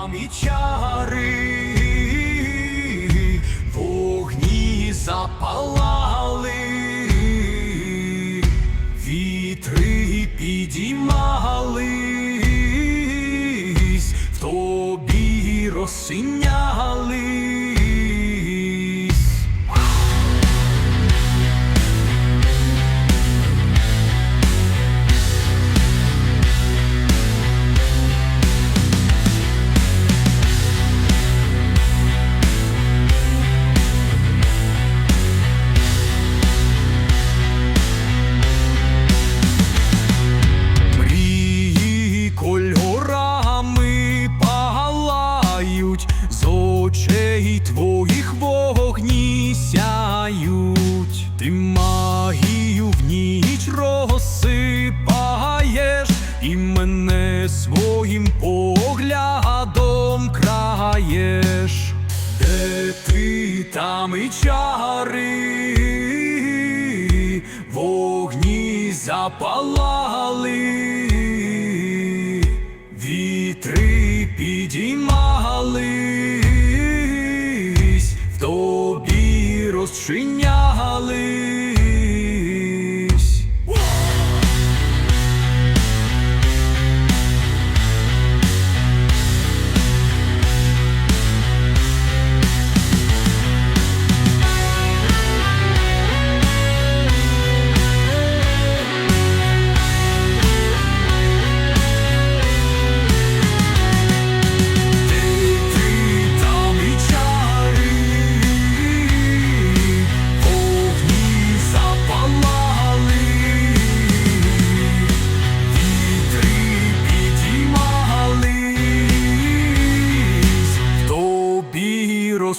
там і чари, вогні запалали, вітри підіймались, в тобі розсинялись. Очей твоїх вогні сяють, ти магію в ніч розсипаєш і мене своїм поглядом краєш, де ти там і чари, вогні запалали, вітри підіймались, тобі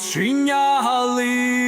в тобі розчинялись.